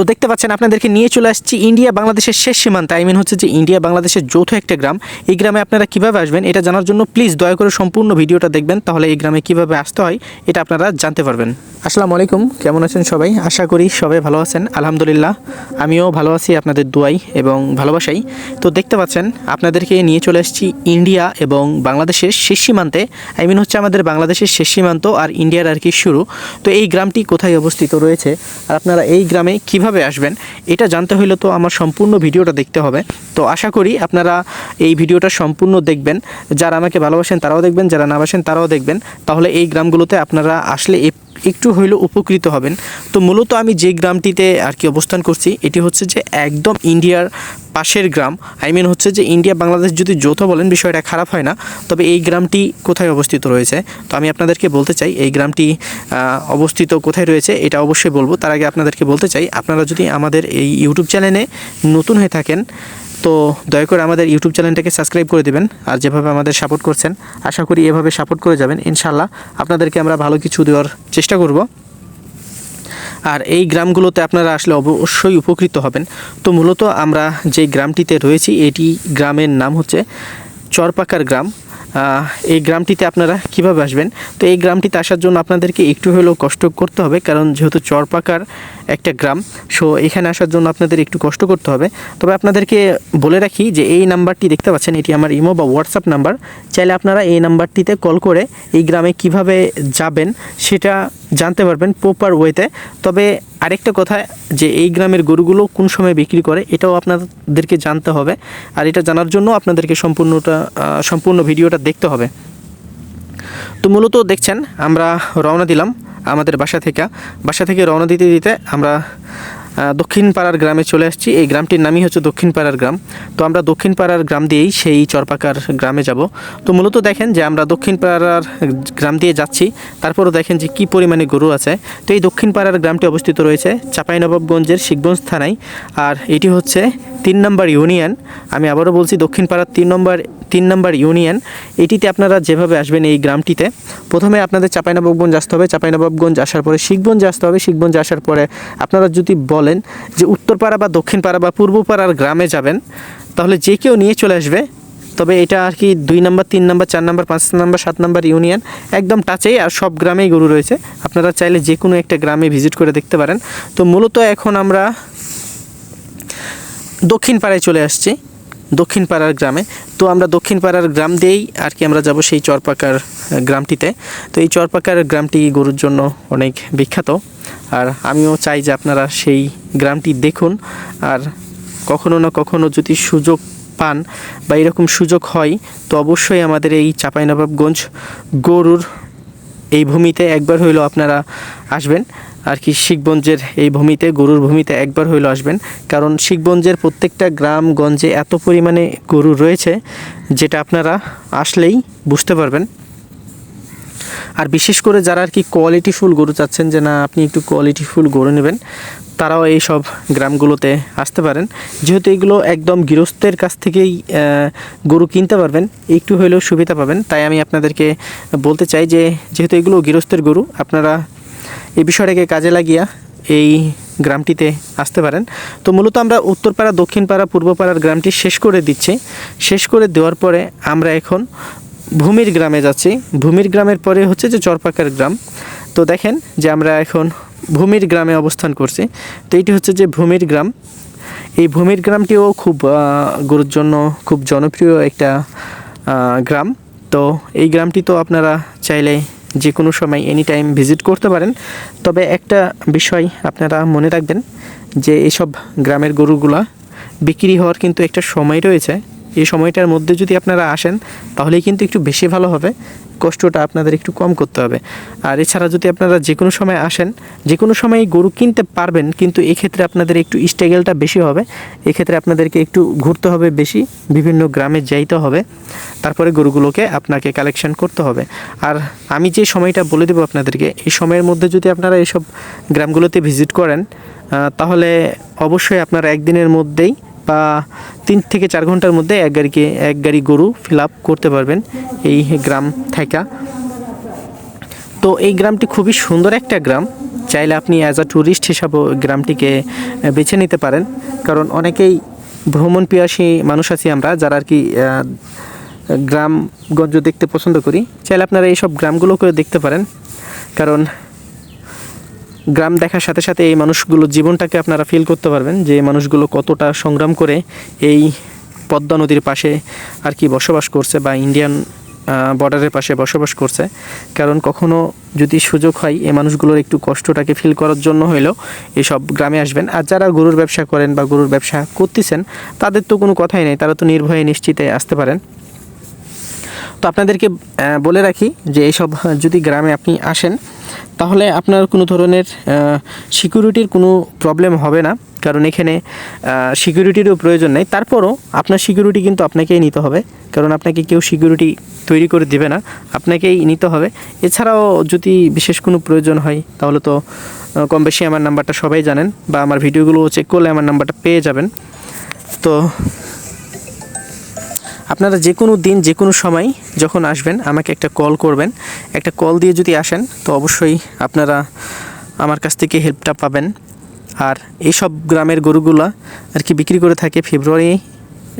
তো দেখতে পাচ্ছেন, আপনাদেরকে নিয়ে চলে আসছি ইন্ডিয়া, বাংলাদেশের শেষ সীমান্ত। আই মিন হচ্ছে যে ইন্ডিয়া, বাংলাদেশের যৌথ একটা গ্রাম। এই গ্রামে আপনারা কীভাবে আসবেন, এটা জানার জন্য প্লিজ দয়া করে সম্পূর্ণ ভিডিওটা দেখবেন, তাহলে এই গ্রামে কীভাবে আসতে হয়, এটা আপনারা জানতে পারবেন। আসসালামু আলাইকুম, কেমন আছেন সবাই? আশা করি সবাই ভালো আছেন, আলহামদুলিল্লাহ। আমিও ভালো আছি আপনাদের দোয়াই এবং ভালোবাসাই। তো দেখতে পাচ্ছেন, আপনাদেরকে নিয়ে চলে আসছি ইন্ডিয়া এবং বাংলাদেশের শেষ সীমান্তে। আই মিন হচ্ছে আমাদের বাংলাদেশের শেষ সীমান্ত আর ইন্ডিয়ার আর কি শুরু। তো এই গ্রামটি কোথায় অবস্থিত রয়েছে, আর আপনারা এই গ্রামে কীভাবে আসবেন, এটা জানতে হলে তো আমার সম্পূর্ণ ভিডিওটা দেখতে হবে। তো আশা করি আপনারা এই ভিডিওটা সম্পূর্ণ দেখবেন। যারা আমাকে ভালোবাসেন তারাও দেখবেন, যারা না বাসেন তারাও দেখবেন। তাহলে এই গ্রামগুলোতে আপনারা আসলে একটু হইলেও উপকৃত হবেন। তো মূলত আমি যে গ্রামটিতে আর কি অবস্থান করছি, এটি হচ্ছে যে একদম ইন্ডিয়ার পাশের গ্রাম। আই মিন হচ্ছে যে ইন্ডিয়া, বাংলাদেশ যদি যৌথ বলেন, বিষয়টা খারাপ হয় না। তবে এই গ্রামটি কোথায় অবস্থিত রয়েছে? তো আমি আপনাদেরকে বলতে চাই, এই গ্রামটি অবস্থিত কোথায় রয়েছে, এটা অবশ্যই বলব। তার আগে আপনাদেরকে বলতে চাই, আপনারা যদি আমাদের এই ইউটিউব চ্যানেলে নতুন হয়ে থাকেন তো দয়া করে আমাদের ইউটিউব চ্যানেলটাকে সাবস্ক্রাইব করে দেবেন আর যেভাবে আমাদের সাপোর্ট করছেন, আশা করি এভাবে সাপোর্ট করে যাবেন ইনশাল্লাহ আপনাদেরকে আমরা ভালো কিছু দেওয়ার চেষ্টা করব। আর এই গ্রামগুলোতে আপনারা আসলে অবশ্যই উপকৃত হবেন। তো মূলত আমরা যে গ্রামটিতে রয়েছি, এটি গ্রামের নাম হচ্ছে চরপাকার গ্রাম। এই গ্রামটিতে আপনারা কীভাবে আসবেন? তো এই গ্রামটিতে আসার জন্য আপনাদেরকে একটু হলেও কষ্ট করতে হবে, কারণ যেহেতু চরপাকার একটা গ্রাম, সো এখানে আসার জন্য আপনাদের একটু কষ্ট করতে হবে। তবে আপনাদেরকে বলে রাখি যে এই নাম্বারটি দেখতে পাচ্ছেন, এটি আমার ইমো বা হোয়াটসঅ্যাপ নাম্বার। চাইলে আপনারা এই নাম্বারটিতে কল করে এই গ্রামে কীভাবে যাবেন, সেটা জানতে পারবেন প্রপার ওয়েতে তবে আরেকটা কথা যে এই গ্রামের গরুগুলো কোন সময় বিক্রি করে, এটাও আপনাদেরকে জানতে হবে। আর এটা জানার জন্য আপনাদেরকে সম্পূর্ণটা সম্পূর্ণ ভিডিওটা দেখতে হবে। তো মূলত দেখছেন, আমরা রওনা দিলাম আমাদের বাসা থেকে। বাসা থেকে রওনা দিতে দিতে আমরা দক্ষিণ পাড়ার গ্রামে চলে আসছি। এই গ্রামটির নামই হচ্ছে দক্ষিণ পাড়ার গ্রাম। তো আমরা দক্ষিণ পাড়ার গ্রাম দিয়েই সেই চরপাকার গ্রামে যাব। তো মূলত দেখেন যে আমরা দক্ষিণ পাড়ার গ্রাম দিয়ে যাচ্ছি। তারপরও দেখেন যে কি পরিমাণে গরু আছে। তো এই দক্ষিণ পাড়ার গ্রামটি অবস্থিত রয়েছে চাঁপাইনবাবগঞ্জের শিখগঞ্জ থানায়। আর এটি হচ্ছে তিন নম্বর ইউনিয়ন। আমি আবারও বলছি দক্ষিণ পাড়ার তিন নম্বর তিন নম্বর ইউনিয়ন। এটিতে আপনারা যেভাবে আসবেন এই গ্রামটিতে, প্রথমে আপনাদের চাঁপাইনবাবগঞ্জ আসতে হবে। চাঁপাইনবাবগঞ্জ আসার পরে শিখগঞ্জ আসতে হবে। শিখগঞ্জ আসার পরে আপনারা যদি বলেন যে উত্তরপাড়া বা দক্ষিণপাড়া বা পূর্বপাড়ার গ্রামে যাবেন, তাহলে যে কেউ নিয়ে চলে আসবে, তবে এটা আর কি দুই নম্বর, তিন নম্বর, চার নম্বর, পাঁচ নম্বর, সাত নম্বর ইউনিয়ন একদম টাচেই আর সব গ্রামেই গরু রয়েছে। আপনারা চাইলে যে কোনো একটা গ্রামে ভিজিট করে দেখতে পারেন। তো মূলত এখন আমরা দক্ষিণ পাড়ায় চলে আসছি দক্ষিণ পাড়ার গ্রামে। তো আমরা দক্ষিণ পাড়ার গ্রাম দিয়েই আর কি আমরা যাব সেই চরপাকার গ্রামটিতে। তো এই চরপাকার গ্রামটি গরুর জন্য অনেক বিখ্যাত। আর আমিও চাই যে আপনারা সেই গ্রামটি দেখুন আর কখনো না কখনো যদি সুযোগ পান বা এরকম সুযোগ হয়, তো অবশ্যই আমাদের এই চাঁপাইনবাবগঞ্জ গরুর এই ভূমিতে একবার হইলেও আপনারা আসবেন। আর কি শিখগঞ্জের এই ভূমিতে, গরুর ভূমিতে একবার হইলেও আসবেন। কারণ শিখগঞ্জের প্রত্যেকটা গ্রামগঞ্জে এত পরিমাণে গরু রয়েছে, যেটা আপনারা আসলেই বুঝতে পারবেন। আর বিশেষ করে যারা আর কি কোয়ালিটি ফুল গরু চাচ্ছেন যে না, আপনি একটু কোয়ালিটি ফুল গরু নেবেন, তারাও এই সব গ্রামগুলোতে আসতে পারেন। যেহেতু এগুলো একদম গৃহস্থের কাছ থেকেই গরু কিনতে পারবেন, একটু হলেও সুবিধা পাবেন। তাই আমি আপনাদেরকে বলতে চাই যে, যেহেতু এগুলো গৃহস্থের গরু, আপনারা এই বিষয়টাকে কাজে লাগিয়া এই গ্রামটিতে আসতে পারেন। তো মূলত আমরা উত্তরপাড়া, দক্ষিণপাড়া, পূর্বপাড়ার গ্রামটি শেষ করে দিচ্ছি। শেষ করে দেওয়ার পরে আমরা এখন ভূমির গ্রামে যাচ্ছি। ভূমির গ্রামের পরে হচ্ছে যে চরপাকার গ্রাম। তো দেখেন যে আমরা এখন ভূমির গ্রামে অবস্থান করছি। তো এইটি হচ্ছে যে ভূমির গ্রাম। এই ভূমির গ্রামটিও খুব গরুর জন্য খুব জনপ্রিয় একটা গ্রাম। তো এই গ্রামটি তো আপনারা চাইলে যে কোনো সময় এনি টাইম ভিজিট করতে পারেন। তবে একটা বিষয় আপনারা মনে রাখবেন যে এইসব গ্রামের গরুগুলা বিক্রি হওয়ার কিন্তু একটা সময় রয়েছে। এই সময়টার মধ্যে যদি আপনারা আসেন, তাহলেই কিন্তু একটু বেশি ভালো হবে। কষ্টটা আপনাদের একটু কম করতে হবে। আর এছাড়া যদি আপনারা যে কোনো সময় আসেন যে কোনো সময় গরু কিনতে পারবেন, কিন্তু এক্ষেত্রে আপনাদের একটু স্ট্রাগেলটা বেশি হবে। এক্ষেত্রে আপনাদেরকে একটু ঘুরতে হবে বেশি, বিভিন্ন গ্রামে যাইতে হবে। তারপরে গরুগুলোকে আপনাকে কালেকশন করতে হবে। আর আমি যে সময়টা বলে দেবো আপনাদেরকে, এই সময়ের মধ্যে যদি আপনারা এইসব গ্রামগুলোতে ভিজিট করেন তাহলে অবশ্যই আপনারা একদিনের মধ্যেই বা তিন থেকে চার ঘণ্টার মধ্যে এক গাড়িকে, এক গাড়ি গরু ফিল করতে পারবেন এই গ্রাম থেকে। তো এই গ্রামটি খুবই সুন্দর একটা গ্রাম। চাইলে আপনি অ্যাজ আ ট্যুরিস্ট হিসাবেও গ্রামটিকে বেছে নিতে পারেন। কারণ অনেকেই ভ্রমণ পিয়াসী মানুষ আছি আমরা, যারা আর কি গ্রামগঞ্জ দেখতে পছন্দ করি। চাইলে আপনারা এইসব গ্রামগুলোকে দেখতে পারেন। কারণ গ্রাম দেখার সাথে সাথে এই মানুষগুলোর জীবনটাকে আপনারা ফিল করতে পারবেন যে মানুষগুলো কতটা সংগ্রাম করে এই পদ্মা নদীর পাশে আর কি বসবাস করছে বা ইন্ডিয়ান বর্ডারের পাশে বসবাস করছে। কারণ কখনো যদি সুযোগ হয়, এই মানুষগুলোর একটু কষ্টটাকে ফিল করার জন্য হইলেও এসব গ্রামে আসবেন। আর যারা গরুর ব্যবসা করেন বা গরুর ব্যবসা করতেছেন, তাদের তো কোনো কথাই নেই। তারা তো নির্ভয়ে নিশ্চিতে আসতে পারেন। তো আপনাদেরকে বলে রাখি যে এইসব যদি গ্রামে আপনি আসেন, তাহলে আপনার কোনো ধরনের সিকিউরিটির কোনো প্রবলেম হবে না। কারণ এখানে সিকিউরিটিরও প্রয়োজন নেই। তারপরও আপনার সিকিউরিটি কিন্তু আপনাকেই নিতে হবে। কারণ আপনাকে কেউ সিকিউরিটি তৈরি করে দেবে না। আপনাকেই নিতে হবে। এছাড়াও যদি বিশেষ কোনো প্রয়োজন হয়, তাহলে তো কম বেশি আমার নাম্বারটা সবাই জানেন। বা আমার ভিডিওগুলো চেক করলে আমার নাম্বারটা পেয়ে যাবেন। তো আপনারা যে কোনো দিন যে কোনো সময় যখন আসবেন, আমাকে একটা কল করবেন। একটা কল দিয়ে যদি আসেন, তো অবশ্যই আপনারা আমার কাছ থেকে হেল্পটা পাবেন। আর এইসব গ্রামের গরুগুলা আর কি বিক্রি করে থাকে ফেব্রুয়ারি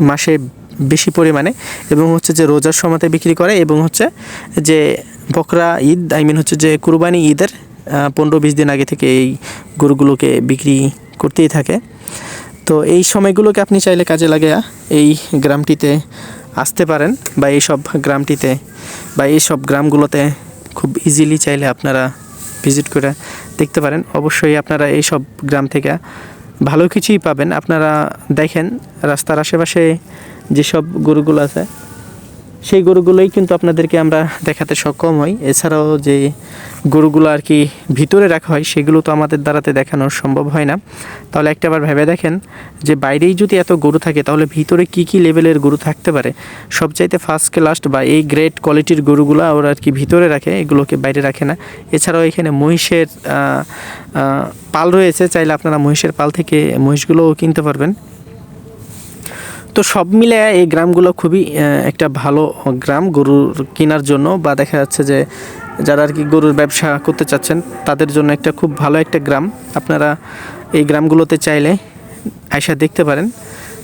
মাসে বেশি পরিমাণে এবং হচ্ছে যে রোজার সময়তে বিক্রি করে এবং হচ্ছে যে বকরা ঈদ আই মিন হচ্ছে যে কুরবানি ঈদের পনেরো বিশ দিন আগে থেকে এই গরুগুলোকে বিক্রি করতেই থাকে। তো এই সময়গুলোকে আপনি চাইলে কাজে লাগিয়ে এই গ্রামটিতে আসতে পারেন বা এইসব গ্রামটিতে বা এইসব গ্রামগুলোতে খুব ইজিলি চাইলে আপনারা ভিজিট করে দেখতে পারেন। অবশ্যই আপনারা এইসব গ্রাম থেকে ভালো কিছুই পাবেন। আপনারা দেখেন রাস্তার আশেপাশে যেসব গরুগুলো আছে সেই গরুগুলোই কিন্তু আপনাদেরকে আমরা দেখাতে সক্ষম হই। এছাড়াও যে গরুগুলো আর কি ভিতরে রাখা হয়, সেগুলো তো আমাদের দ্বারাতে দেখানো সম্ভব হয় না। তাহলে একটাবার ভেবে দেখেন যে বাইরেই যদি এত গরু থাকে, তাহলে ভিতরে কি কি লেভেলের গরু থাকতে পারে? সবচাইতে ফার্স্ট ক্লাস্ট বা এই গ্রেট কোয়ালিটির গরুগুলো ওরা আর কি ভিতরে রাখে, এগুলোকে বাইরে রাখে না। এছাড়াও এখানে মহিষের পাল রয়েছে, চাইলে আপনারা মহিষের পাল থেকে মহিষগুলোও কিনতে পারবেন। তো সব মিলে এই গ্রামগুলো খুবই একটা ভালো গ্রাম গরুর কেনার জন্য বা দেখা যাচ্ছে যে যারা আর কি গরুর ব্যবসা করতে চাচ্ছেন তাদের জন্য একটা খুব ভালো একটা গ্রাম। আপনারা এই গ্রামগুলোতে চাইলে আয়সা দেখতে পারেন।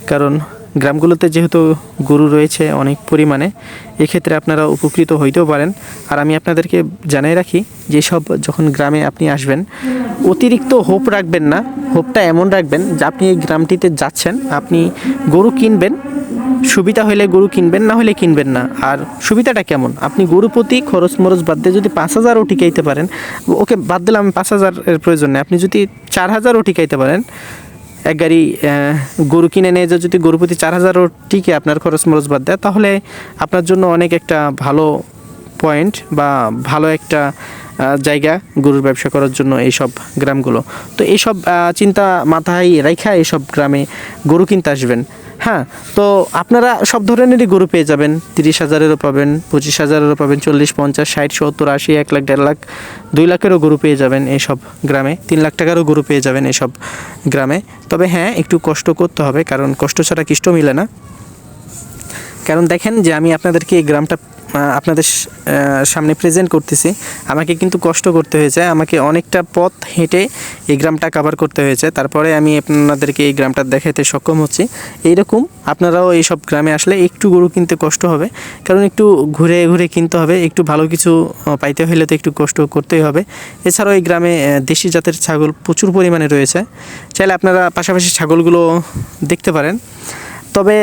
কারণ গ্রামগুলোতে যেহেতু গরু রয়েছে অনেক পরিমাণে, এক্ষেত্রে আপনারা উপকৃত হইতেও পারেন। আর আমি আপনাদেরকে জানাই রাখি যে সব যখন গ্রামে আপনি আসবেন, অতিরিক্ত হোপ রাখবেন না, হোপটা এমন রাখবেন যে আপনি এই গ্রামটিতে যাচ্ছেন, আপনি গরু কিনবেন, সুবিধা হলে গরু কিনবেন, না হলে কিনবেন না। আর সুবিধাটা কেমন? আপনি গরু প্রতি খরচ মরচ বাদ দিয়ে যদি পাঁচ হাজারও টিকাইতে পারেন, ওকে বাদ দিলাম পাঁচ হাজারের প্রয়োজন নেই, আপনি যদি চার হাজারও টিকাইতে পারেন এক গাড়ি গরু কিনে নিয়ে যে যদি গরু প্রতি চার হাজারও টিকে আপনার খরচ মরচ বাদ দেয়, তাহলে আপনার জন্য অনেক একটা ভালো পয়েন্ট বা ভালো একটা জায়গা গরুর ব্যবসা করার জন্য এইসব গ্রামগুলো। তো এইসব চিন্তা মাথায় রেখা এইসব গ্রামে গরু কিনতে আসবেন। হ্যাঁ তো আপনারা সব ধরনেরই গরু পেয়ে যাবেন। তিরিশ হাজারেরও পাবেন, পঁচিশ হাজারেরও পাবেন, চল্লিশ, পঞ্চাশ, ষাট, সত্তর, আশি, এক লাখ, দেড় লাখ, দুই লাখেরও গরু পেয়ে যাবেন এইসব গ্রামে। তিন লাখ টাকারও গরু পেয়ে যাবেন এইসব গ্রামে। তবে হ্যাঁ একটু কষ্ট করতে হবে, কারণ কষ্ট ছাড়া কিষ্ট মিলে না। কারণ দেখেন যে আমি আপনাদেরকে এই গ্রামটা আপনাদের সামনে প্রেজেন্ট করতেছি। আমাকে কিন্তু কষ্ট করতে হয়েছে, আমাকে অনেকটা পথ হেঁটে এই গ্রামটা কভার করতে হয়েছে। তারপরে আমি আপনাদেরকে এই গ্রামটা দেখাতে সক্ষম হচ্ছি। এইরকম আপনারাও এই সব গ্রামে আসলে একটু গরু কিনতে কষ্ট হবে, কারণ একটু ঘুরে ঘুরে কিনতে হবে, একটু ভালো কিছু পাইতে হলে তো একটু কষ্ট করতেই হবে। এছাড়াও এই গ্রামে দেশি জাতের ছাগল প্রচুর পরিমাণে রয়েছে। চাইলে আপনারা পাশাপাশি ছাগলগুলো দেখতে পারেন। তবে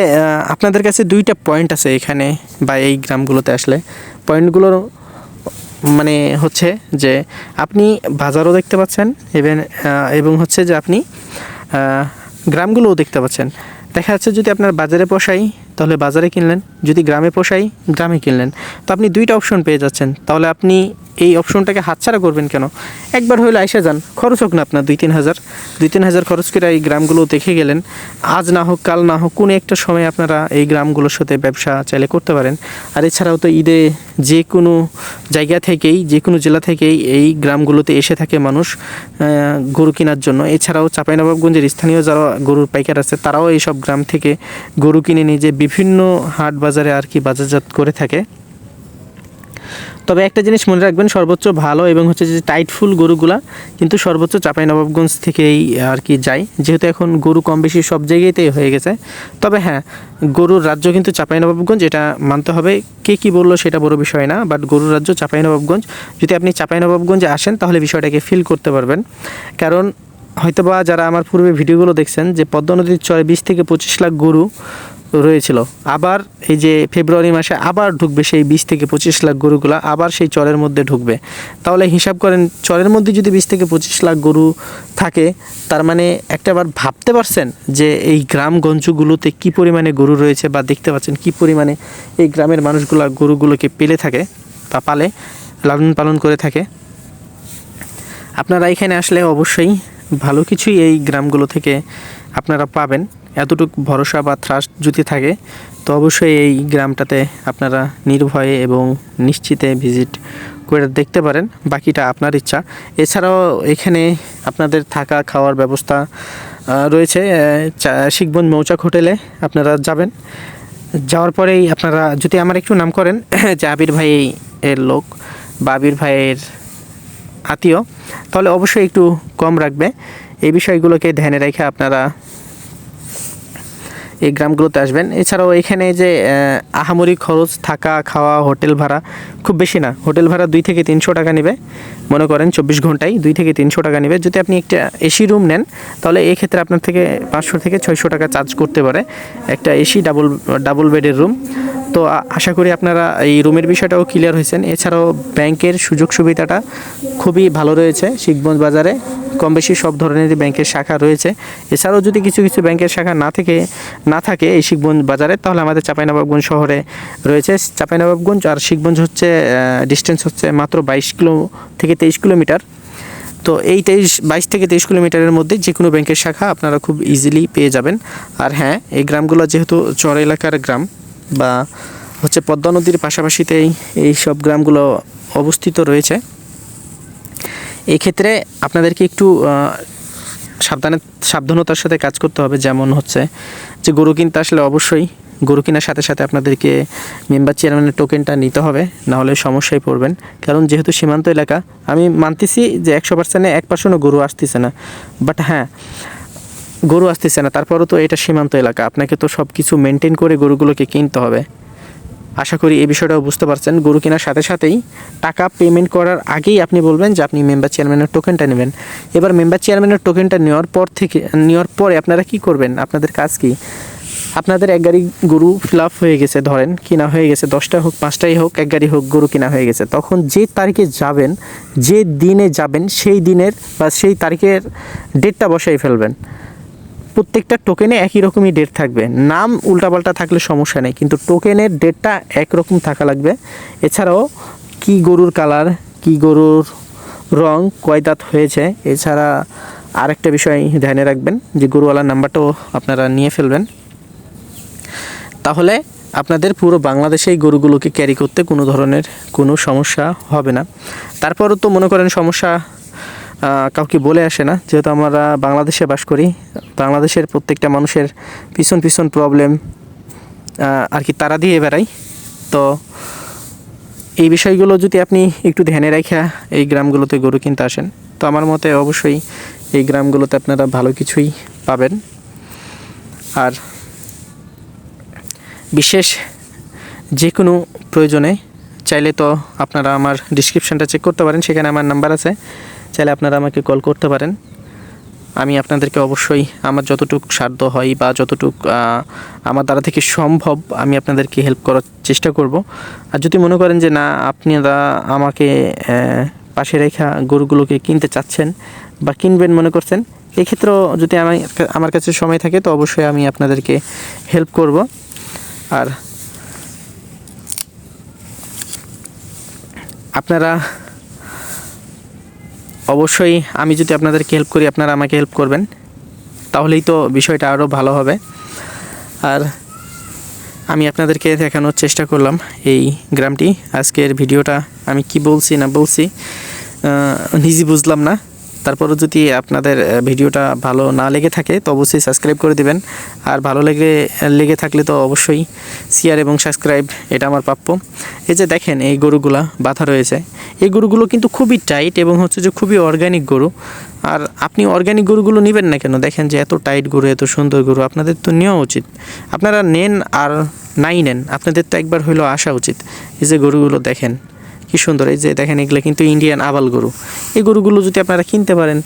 আপনাদের কাছে দুইটা পয়েন্ট আছে এখানে বা এই গ্রামগুলোতে আসলে। পয়েন্টগুলো মানে হচ্ছে যে, আপনি বাজারও দেখতে পাচ্ছেন এবং এবং হচ্ছে যে আপনি গ্রামগুলোও দেখতে পাচ্ছেন। দেখা যাচ্ছে যদি আপনার বাজারে পোষাই, তাহলে বাজারে কিনলেন। যদি গ্রামে পোষাই, গ্রামে কিনলেন। তো আপনি দুইটা অপশন পেয়ে যাচ্ছেন। তাহলে আপনি এই অপশনটাকে হাতছাড়া করবেন কেন? একবার হইলে আইসা যান। খরচ হোক না আপনার দুই, তিন হাজার। দুই, তিন হাজার খরচ করে এই গ্রামগুলো দেখে গেলেন। আজ না হোক, কাল না হোক, কোনো একটা সময় আপনারা এই গ্রামগুলোর সাথে ব্যবসা চাইলে করতে পারেন। আর এছাড়াও তো ঈদে যে কোনো জায়গা থেকেই, যে কোনো জেলা থেকেই এই গ্রামগুলোতে এসে থাকে মানুষ গরু কেনার জন্য। এছাড়াও চাঁপাইনবাবগঞ্জের স্থানীয় যারা গরুর পাইকার আছে, তারাও এই সব গ্রাম থেকে গরু কিনে নিয়ে যে বিভিন্ন হাট বাজারে আর কি বাজারজাত করে থাকে। তবে একটা জিনিস মনে রাখবেন, সর্বোচ্চ ভালো এবং হচ্ছে যে টাইটফুল গরুগুলা কিন্তু সর্বোচ্চ চাপাই নবাবগঞ্জ থেকেই আর কি যায়। যেহেতু এখন গরু কম বেশি সব জায়গাতেই হয়ে গেছে। তবে হ্যাঁ গরুর রাজ্য কিন্তু চাপাই নবাবগঞ্জ এটা মানতে হবে। কে কী বলল সেটা বড় বিষয় না বাট গরুর রাজ্য চাপাই নবাবগঞ্জ যদি আপনি চাপাই নবাবগঞ্জে আসেন তাহলে বিষয়টাকে ফিল করতে পারবেন। কারণ হয়তোবা যারা আমার পূর্বে ভিডিওগুলো দেখছেন যে পদ্মা নদীর চরে বিশ থেকে পঁচিশ লাখ গরু রয়েছিল। আবার এই যে ফেব্রুয়ারি মাসে আবার ঢুকবে সেই বিশ থেকে পঁচিশ লাখ গরুগুলা, আবার সেই চরের মধ্যে ঢুকবে। তাহলে হিসাব করেন, চরের মধ্যে যদি বিশ থেকে পঁচিশ লাখ গরু থাকে, তার মানে একটাবার ভাবতে পারছেন যে এই গ্রামগঞ্জগুলোতে কি পরিমাণে গরু রয়েছে বা দেখতে পাচ্ছেন কি পরিমাণে এই গ্রামের মানুষগুলো গরুগুলোকে পেলে থাকে বা পালে, লালন পালন করে থাকে? আপনারা এখানে আসলে অবশ্যই ভালো কিছুই এই গ্রামগুলো থেকে আপনারা পাবেন। এতটুকু ভরসা বা থ্রাস্ট যদি থাকে, তো অবশ্যই এই গ্রামটাতে আপনারা নির্ভয়ে এবং নিশ্চিতে ভিজিট করে দেখতে পারেন। বাকিটা আপনার ইচ্ছা। এছাড়াও এখানে আপনাদের থাকা, খাওয়ার ব্যবস্থা রয়েছে। শিখবন মৌচাক হোটেলে আপনারা যাবেন। যাওয়ার পরেই আপনারা যদি আমার একটু নাম করেন, যে আবির ভাই এর লোক বা আবির ভাইয়ের আত্মীয়, তাহলে অবশ্যই একটু কম রাখবে। এই বিষয়গুলোকে ধ্যানে রেখে আপনারা এই গ্রামগুলোতে আসবেন। এছাড়াও এখানে যে আহামরি খরচ থাকা, খাওয়া, হোটেল ভাড়া খুব বেশি না। হোটেল ভাড়া দুই থেকে তিনশো টাকা নেবে। মনে করেন চব্বিশ ঘন্টায় দুই থেকে তিনশো টাকা নেবে। যদি আপনি একটা এসি রুম নেন, তাহলে এই ক্ষেত্রে আপনার থেকে পাঁচশো থেকে ছয়শো টাকা চার্জ করতে পারে। একটা এসি ডাবল ডাবল বেডের রুম। তো আশা করি আপনারা এই রুমের বিষয়টাও ক্লিয়ার হয়েছেন। এছাড়াও ব্যাংকের সুযোগ সুবিধাটা খুবই ভালো রয়েছে শিখগঞ্জ বাজারে। কম বেশি সব ধরনেরই ব্যাংকের শাখা রয়েছে। এছাড়াও যদি কিছু কিছু ব্যাংকের শাখা না থেকে, না থাকে এই শিখগঞ্জ বাজারে, তাহলে আমাদের চাঁপাইনবাবগঞ্জ শহরে রয়েছে। চাঁপাইনবাবগঞ্জ আর শিখগঞ্জ হচ্ছে ডিস্টেন্স হচ্ছে মাত্র বাইশ কিলো থেকে তেইশ কিলোমিটার। তো এই তেইশ, বাইশ থেকে তেইশ কিলোমিটারের মধ্যে যে কোনো ব্যাংকের শাখা আপনারা খুব ইজিলি পেয়ে যাবেন। আর হ্যাঁ এই গ্রামগুলো যেহেতু চর এলাকার গ্রাম বা হচ্ছে পদ্মা নদীর পাশাপাশিতেই এই সব গ্রামগুলো অবস্থিত রয়েছে। এই ক্ষেত্রে আপনাদেরকে একটু সাবধানে, সাবধানতার সাথে কাজ করতে হবে। যেমন হচ্ছে যে গরু কিনতে আসলে অবশ্যই গরু কেনার সাথে সাথে আপনাদেরকে মেম্বার চেয়ারম্যানের টোকেনটা নিতে হবে নাহলে সমস্যায় পড়বেন। কারণ যেহেতু সীমান্ত এলাকা, আমি মানতেছি যে একশো পার্সেন্টে এক পার্সেন্টও গরু আসতেছে না। বাট হ্যাঁ গরু আসতেছে না, তারপরও তো এটা সীমান্ত এলাকা। আপনাকে তো সব কিছু মেনটেন করে গরুগুলোকে কিনতে হবে। আশা করি এই বিষয়টাও বুঝতে পারছেন। গরু কেনার সাথে সাথেই টাকা পেমেন্ট করার আগেই আপনি বলবেন যে আপনি মেম্বার চেয়ারম্যানের টোকেনটা নেবেন। এবার মেম্বার চেয়ারম্যানের টোকেনটা নেওয়ার পর থেকে, নেওয়ার পরে আপনারা কি করবেন? আপনাদের কাজ কি? আপনাদের এক গাড়ি গরু ফিল হয়ে গেছে, ধরেন কিনা হয়ে গেছে দশটা হোক, পাঁচটাই হোক, এক গাড়ি হোক, গরু কিনা হয়ে গেছে। তখন যে তারিখে যাবেন, যে দিনে যাবেন, সেই দিনের বা সেই তারিখের ডেটটা বসাই ফেলবেন। প্রত্যেকটা টোকেনে একই রকমই ডেট থাকবে। নাম উল্টাপাল্টা থাকলে সমস্যা নেই, কিন্তু টোকেনের ডেটটা একরকম থাকা লাগবে। এছাড়াও কি গরুর কালার কি গরুর রং, কয় দাঁত হয়েছে, এছাড়া আরেকটা বিষয় ধ্যানে রাখবেন, যে গরুওয়ালার নাম্বারটাও আপনারা নিয়ে ফেলবেন। তাহলে আপনাদের পুরো বাংলাদেশে এই গরুগুলোকে ক্যারি করতে কোনো ধরনের কোনো সমস্যা হবে না। তারপরও তো মনে করেন সমস্যা কাউকে বলে আসে না। যেহেতু আমরা বাংলাদেশে বাস করি, বাংলাদেশের প্রত্যেকটা মানুষের পিছন পিছন প্রবলেম আর কি তারা দিয়ে বেড়াই তো এই বিষয়গুলো যদি আপনি একটু ধ্যানে রাখা এই গ্রামগুলোতে গরু কিনতে আসেন, তো আমার মতে অবশ্যই এই গ্রামগুলোতে আপনারা ভালো কিছুই পাবেন। আর বিশেষ যে কোনো প্রয়োজনে চাইলে তো আপনারা আমার ডিসক্রিপশানটা চেক করতে পারেন, সেখানে আমার নাম্বার আছে। চাইলে আপনারা আমাকে কল করতে পারেন। আমি আপনাদেরকে অবশ্যই আমার যতটুকু সাধ্য হয় বা যতটুক আমার দ্বারা থেকে সম্ভব আমি আপনাদেরকে হেল্প করার চেষ্টা করব। আর যদি মনে করেন যে না, আপনারা আমাকে পাশে রেখা গরুগুলোকে কিনতে চাচ্ছেন বা কিনবেন মনে করছেন, এক্ষেত্রেও যদি আমার আমার কাছে সময় থাকে তো অবশ্যই আমি আপনাদেরকে হেল্প করব। আর আপনারা অবশ্যই আমি যদি আপনাদেরকে হেল্প করি, আপনারা আমাকে হেল্প করবেন। তাহলেই তো বিষয়টা আরও ভালো হবে। আর আমি আপনাদেরকে দেখানোর চেষ্টা করলাম এই গ্রামটি। আজকের ভিডিওটা আমি কি বলছি না বলছি নিজে বুঝলাম না। তারপরও যদি আপনাদের ভিডিওটা ভালো না লেগে থাকে, তো অবশ্যই সাবস্ক্রাইব করে দিবেন। আর ভালো লেগে লেগে থাকলে তো অবশ্যই শেয়ার এবং সাবস্ক্রাইব এটা আমার প্রাপ্য। এই যে দেখেন, এই গরুগুলা বাঁধা রয়েছে। এই গরুগুলো কিন্তু খুবই টাইট এবং হচ্ছে যে খুবই অর্গানিক গরু। আর আপনি অর্গানিক গরুগুলো নেবেন না কেন? দেখেন যে এত টাইট গরু, এত সুন্দর গরু, আপনাদের তো নেওয়া উচিত। আপনারা নেন আর নাই নেন, আপনাদের তো একবার হইলেও আসা উচিত। এই যে গরুগুলো দেখেন। কি সুন্দর, এই যে দেখেন এগুলো কিন্তু ইন্ডিয়ান আবাল গরু। এই গরুগুলো যদি আপনারা কিনতে পারেন,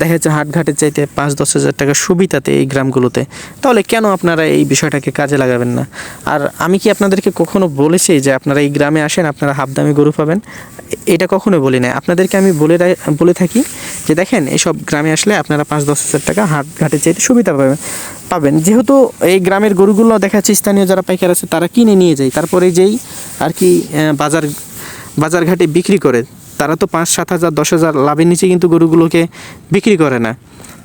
দেখা যাচ্ছে হাটঘাটের চাইতে পাঁচ দশ হাজার টাকা সুবিধাতে এই গ্রামগুলোতে, তাহলে কেন আপনারা এই বিষয়টাকে কাজে লাগাবেন না? আর আমি কি আপনাদেরকে কখনো বলেছি যে আপনারা এই গ্রামে আসেন, আপনারা হাফ দামি গরু পাবেন? এটা কখনো বলি না আপনাদেরকে আমি বলে বলে থাকি যে দেখেন এইসব গ্রামে আসলে আপনারা পাঁচ দশ হাজার টাকা হাট ঘাটের চাইতে সুবিধা পাবেন পাবেন। যেহেতু এই গ্রামের গরুগুলো দেখা যাচ্ছে স্থানীয় যারা পাইকার আছে, তারা কিনে নিয়ে যায়। তারপরে যেই আর কি বাজার বাজার ঘাটে বিক্রি করে, তারা তো পাঁচ, সাত হাজার, দশ হাজার লাভের নিচে কিন্তু গরুগুলোকে বিক্রি করে না।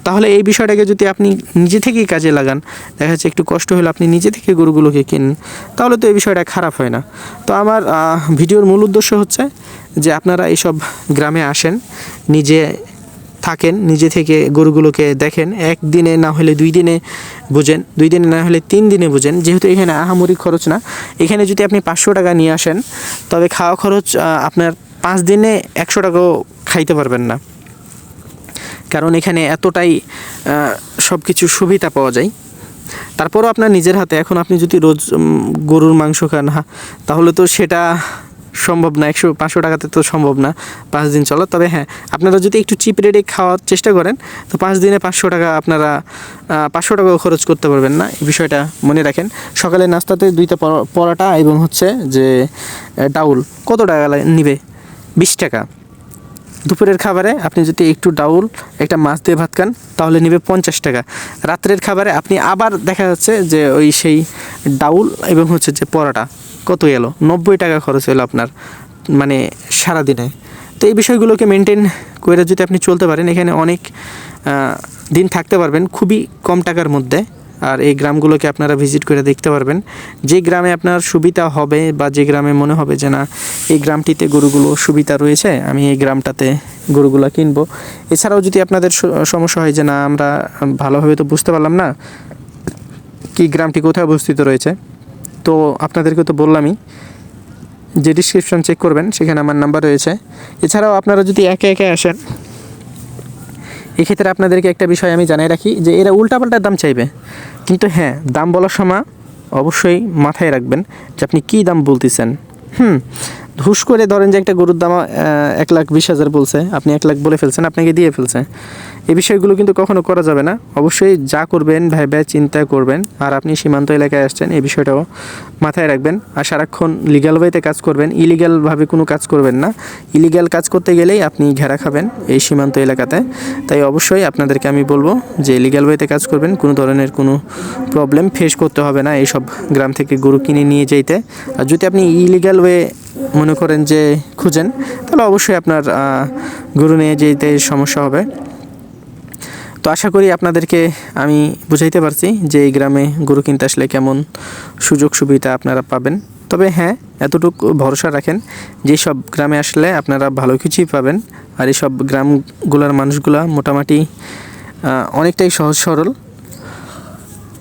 তাহলে এই বিষয়টাকে যদি আপনি নিজে থেকেই কাজে লাগান, দেখা যাচ্ছে একটু কষ্ট হলে আপনি নিজে থেকে গরুগুলোকে কিনেন, তাহলে তো এই বিষয়টা খারাপ হয় না। তো আমার ভিডিওর মূল উদ্দেশ্য হচ্ছে যে আপনারা এইসব গ্রামে আসেন, নিজে থাকেন, নিজে থেকে গরুগুলোকে দেখেন একদিনে না হলে দুই দিনে বোঝেন, দুই দিনে না হলে তিন দিনে বোঝেন। যেহেতু এখানে আহামরি খরচ না, এখানে যদি আপনি পাঁচশো টাকা নিয়ে আসেন, তবে খাওয়া খরচ আপনার পাঁচ দিনে একশো টাকাও খাইতে পারবেন না। কারণ এখানে এতটাই সব কিছু সুবিধা পাওয়া যায়। তারপরও আপনার নিজের হাতে, এখন আপনি যদি রোজ গরুর মাংস খান তাহলে তো সেটা সম্ভব না, একশো, পাঁচশো টাকাতে তো সম্ভব না, পাঁচ দিন চলো। তবে হ্যাঁ আপনারা যদি একটু চিপ রেটে খাওয়ার চেষ্টা করেন, তো পাঁচ দিনে পাঁচশো টাকা আপনারা পাঁচশো টাকাও খরচ করতে পারবেন না, এই বিষয়টা মনে রাখেন। সকালে নাস্তাতে দুইটা পরো- পরোটা এবং হচ্ছে যে ডাউল, কত টাকা নিবে? বিশ টাকা। দুপুরের খাবারে আপনি যদি একটু ডাউল, একটা মাছ দিয়ে ভাত খান, তাহলে নেবে পঞ্চাশ টাকা। রাত্রের খাবারে আপনি আবার দেখা যাচ্ছে যে, ওই সেই ডাউল এবং হচ্ছে যে পরোটা। কত এলো? নব্বই টাকা খরচ হলো আপনার মানে সারাদিনে। তো এই বিষয়গুলোকে মেনটেন করে যদি আপনি চলতে পারেন, এখানে অনেক দিন থাকতে পারবেন খুবই কম টাকার মধ্যে। আর এই গ্রামগুলোকে আপনারা ভিজিট করে দেখতে পারবেন। যে গ্রামে আপনার সুবিধা হবে বা যে গ্রামে মনে হবে যে না, এই গ্রামটিতে গরুগুলো সুবিধা রয়েছে, আমি এই গ্রামটাতে গরুগুলো কিনবো। এছাড়াও যদি আপনাদের সমস্যা হয় যে না, আমরা ভালোভাবে তো বুঝতে পারলাম না, কি গ্রামটি কোথায় অবস্থিত রয়েছে। তো আপনাদেরকে তো বললামই যে ডিসক্রিপশন চেক করবেন, সেখানে আমার নাম্বার রয়েছে। এছাড়াও আপনারা যদি একে একে আসেন, এক্ষেত্রে আপনাদেরকে একটা বিষয় আমি জানাই রাখি যে এরা উল্টাপাল্টা দাম চাইবে। কিন্তু হ্যাঁ দাম বলার সময় অবশ্যই মাথায় রাখবেন যে আপনি কী দাম বলতেছেন। হুম, হুশ করে ধরেন যে একটা গরুর দাম এক লাখ বিশ হাজার বলছে, আপনি এক লাখ বলে ফেলছেন, আপনাকে দিয়ে ফেলছে। এই বিষয়গুলো কিন্তু কখনো করা যাবে না। অবশ্যই যা করবেন, ভেবে চিন্তা করবেন। আর আপনি সীমান্ত এলাকায় আসছেন, এই বিষয়টাও মাথায় রাখবেন। আর সারাক্ষণ লিগ্যাল ওয়েতে কাজ করবেন। ইলিগ্যালভাবে কোনো কাজ করবেন না। ইলিগ্যাল কাজ করতে গেলেই আপনি ঘেরা খাবেন এই সীমান্ত এলাকাতে। তাই অবশ্যই আপনাদেরকে আমি বলব যে লিগ্যাল ওয়েতে কাজ করবেন। কোনো ধরনের কোনো প্রবলেম ফেস করতে হবে না এইসব গ্রাম থেকে গরু কিনে নিয়ে যেতে আর যদি আপনি ইলিগ্যাল ওয়ে মনে করেন যে খুঁজেন, তাহলে অবশ্যই আপনার গরু নিয়ে যেতে সমস্যা হবে। তো আশা করি আপনাদেরকে আমি বুঝাইতে পারছি যে এই গ্রামে গরু কিনতে আসলে কেমন সুযোগ সুবিধা আপনারা পাবেন। তবে হ্যাঁ এতটুকু ভরসা রাখেন যে সব গ্রামে আসলে আপনারা ভালো কিছুই পাবেন আর এই সব গ্রামগুলোর মানুষগুলা মোটামুটি অনেকটাই সহজ সরল।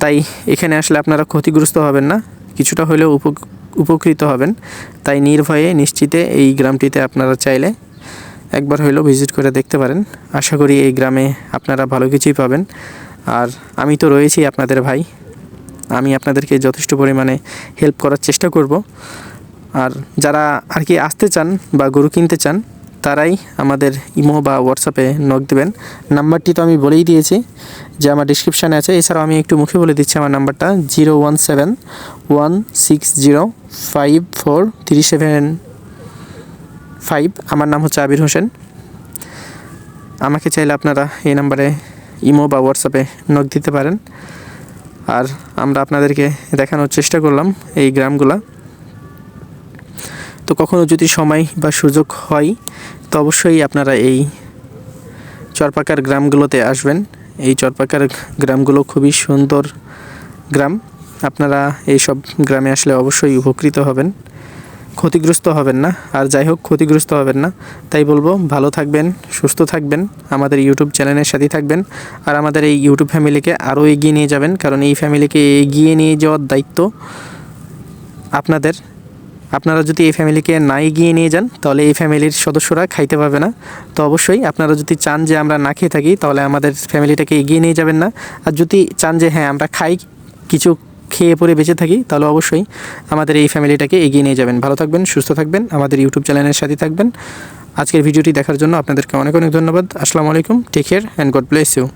তাই এখানে আসলে আপনারা ক্ষতিগ্রস্ত হবেন না, কিছুটা হলেও উপ- উপকৃত হবেন। তাই নির্ভয়ে, নিশ্চিতে এই গ্রামটিতে আপনারা চাইলে একবার হইলেও ভিজিট করে দেখতে পারেন। আশা করি এই গ্রামে আপনারা ভালো কিছুই পাবেন। আর আমি তো রয়েছি আপনাদের ভাই। আমি আপনাদেরকে যথেষ্ট পরিমাণে হেল্প করার চেষ্টা করব। আর যারা আর কি আসতে চান বা গরু কিনতে চান, তারাই আমাদের ইমো বা হোয়াটসঅ্যাপে নক দেবেন। নাম্বারটি তো আমি বলেই দিয়েছি, যে আমার ডিসক্রিপশানে আছে। এছাড়াও আমি একটু মুখে বলে দিচ্ছি আমার নাম্বারটা zero one seven one six zero five four three seven five, আমার নাম হচ্ছে আবির হোসেন। আমাকে চাইলে আপনারা এই নাম্বারে ইমো বা হোয়াটসঅ্যাপে নক দিতে পারেন। আর আমরা আপনাদেরকে দেখানোর চেষ্টা করলাম এই গ্রামগুলা। তো কখনো যদি সময় বা সুযোগ হয়, তো অবশ্যই আপনারা এই চরপাকার গ্রামগুলোতে আসবেন। এই চরপাকার গ্রামগুলো খুবই সুন্দর গ্রাম। আপনারা এই সব গ্রামে আসলে অবশ্যই উপকৃত হবেন। ক্ষতিগ্রস্ত হবেন না। আর যাই হোক ক্ষতিগ্রস্ত হবেন না। তাই বলব, ভালো থাকবেন, সুস্থ থাকবেন, আমাদের ইউটিউব চ্যানেলের সাথেই থাকবেন। আর আমাদের এই ইউটিউব ফ্যামিলিকে আরও এগিয়ে নিয়ে যাবেন, কারণ এই ফ্যামিলিকে এগিয়ে নিয়ে যাওয়ার দায়িত্ব আপনাদের। আপনারা যদি এই ফ্যামিলিকে না এগিয়ে নিয়ে যান, তাহলে এই ফ্যামিলির সদস্যরা খাইতে পাবে না। তো অবশ্যই আপনারা যদি চান যে আমরা না খেয়ে থাকি, তাহলে আমাদের ফ্যামিলিটাকে এগিয়ে নিয়ে যাবেন না। আর যদি চান যে হ্যাঁ আমরা খাই কিছু খেয়ে পরে বেঁচে থাকি, তাহলে অবশ্যই আমাদের এই ফ্যামিলিটাকে এগিয়ে নিয়ে যাবেন। ভালো থাকবেন, সুস্থ থাকবেন, আমাদের ইউটিউব চ্যানেলের সাথে থাকবেন। আজকের ভিডিওটি দেখার জন্য আপনাদেরকে অনেক অনেক ধন্যবাদ। আসসালামু আলাইকুম take care and God bless you